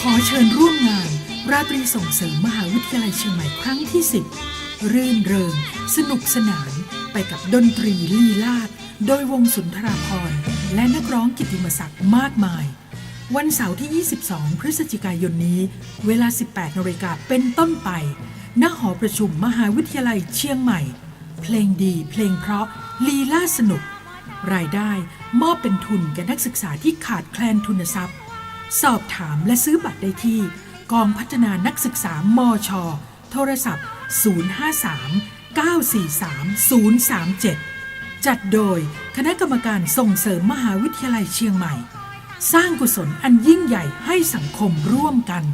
ขอเชิญร่วมงาน ราตรีส่งเสริมมหาวิทยาลัยเชียงใหม่ครั้งที่ 10 รื่นเริง สนุกสนานไปกับดนตรีลีลาด โดยวงสุนทราพรและนักร้องกิตติมศักดิ์มากมาย วันเสาร์ที่ 22 พฤศจิกายนนี้ เวลา 18นาฬิกาเป็นต้นไปณหอประชุมมหาวิทยาลัยเชียงใหม่ เพลงดีเพลงเพราะลีลาสนุก รายได้มอบเป็นทุนแก่นักศึกษาที่ขาดแคลนทุนทรัพย์ สอบถามและซื้อบัตรได้ที่ กองพัฒนานักศึกษามช โทรศัพท์ 053 943 037 จัดโดยคณะกรรมการส่งเสริมมหาวิทยาลัยเชียงใหม่ สร้างกุศลอันยิ่งใหญ่ให้สังคมร่วมกัน